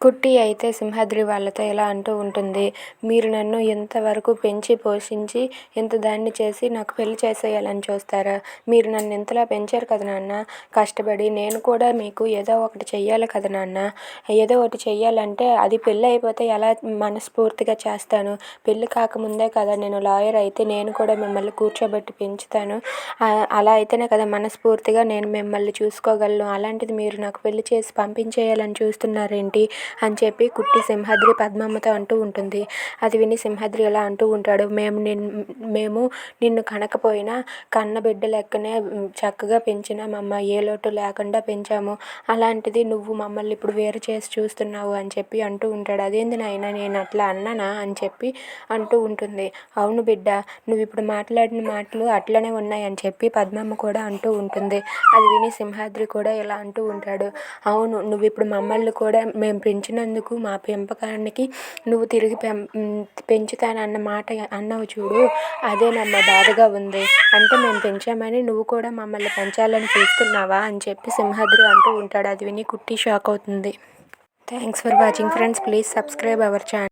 కుట్టి అయితే సింహాద్రి వాళ్ళతో ఇలా అంటూ ఉంటుంది మీరు నన్ను ఇంతవరకు పెంచి పోషించి ఇంత దాన్ని చేసి నాకు పెళ్ళి చేసేయాలని చూస్తారా? మీరు నన్ను ఇంతలా పెంచారు కదా నాన్న. కష్టపడి నేను కూడా మీకు ఏదో ఒకటి చెయ్యాలి కదా నాన్న. ఏదో ఒకటి చెయ్యాలంటే అది పెళ్ళి అయిపోతే ఎలా మనస్ఫూర్తిగా చేస్తాను? పెళ్ళి కాకముందే కదా నేను లాయర్ అయితే నేను కూడా మిమ్మల్ని కూర్చోబెట్టి పెంచుతాను. అలా అయితేనే కదా మనస్ఫూర్తిగా నేను మిమ్మల్ని చూసుకోగలను. అలాంటిది మీరు నాకు పెళ్ళి చేసి పంపించేయాలని చూస్తున్నారేంటి? అని చెప్పి కుట్టి సింహాద్రి పద్మమ్మతో అంటూ ఉంటుంది. అది విని సింహాద్రి ఇలా అంటూ ఉంటాడు. మేము నిన్ మేము నిన్ను కనకపోయినా కన్న బిడ్డ లెక్కనే చక్కగా పెంచినామమ్మ ఏ లోటు లేకుండా పెంచాము. అలాంటిది నువ్వు మమ్మల్ని ఇప్పుడు వేరు చేసి చూస్తున్నావు అని చెప్పి అంటూ ఉంటాడు. అదేంది నాయన నేను అట్లా అన్నానా అని చెప్పి అంటూ ఉంటుంది. అవును బిడ్డ నువ్వు ఇప్పుడు మాట్లాడిన మాటలు అట్లనే ఉన్నాయి అని చెప్పి పద్మమ్మ కూడా అంటూ ఉంటుంది. అది విని సింహాద్రి కూడా ఇలా అంటూ ఉంటాడు. అవును నువ్వు ఇప్పుడు మమ్మల్ని కూడా మేము పెంచినందుకు మా పెంపకానికి నువ్వు తిరిగి పెం పెంచుతానన్న మాట అన్నావు చూడు. అదేనమ్మా బాధగా ఉంది. అంటే మేము పెంచామని నువ్వు కూడా మమ్మల్ని పెంచాలని చూస్తున్నావా అని చెప్పి సింహాద్రి అంటూ ఉంటాడు. అది విని కుట్టి షాక్ అవుతుంది. Thanks for watching friends please subscribe our channel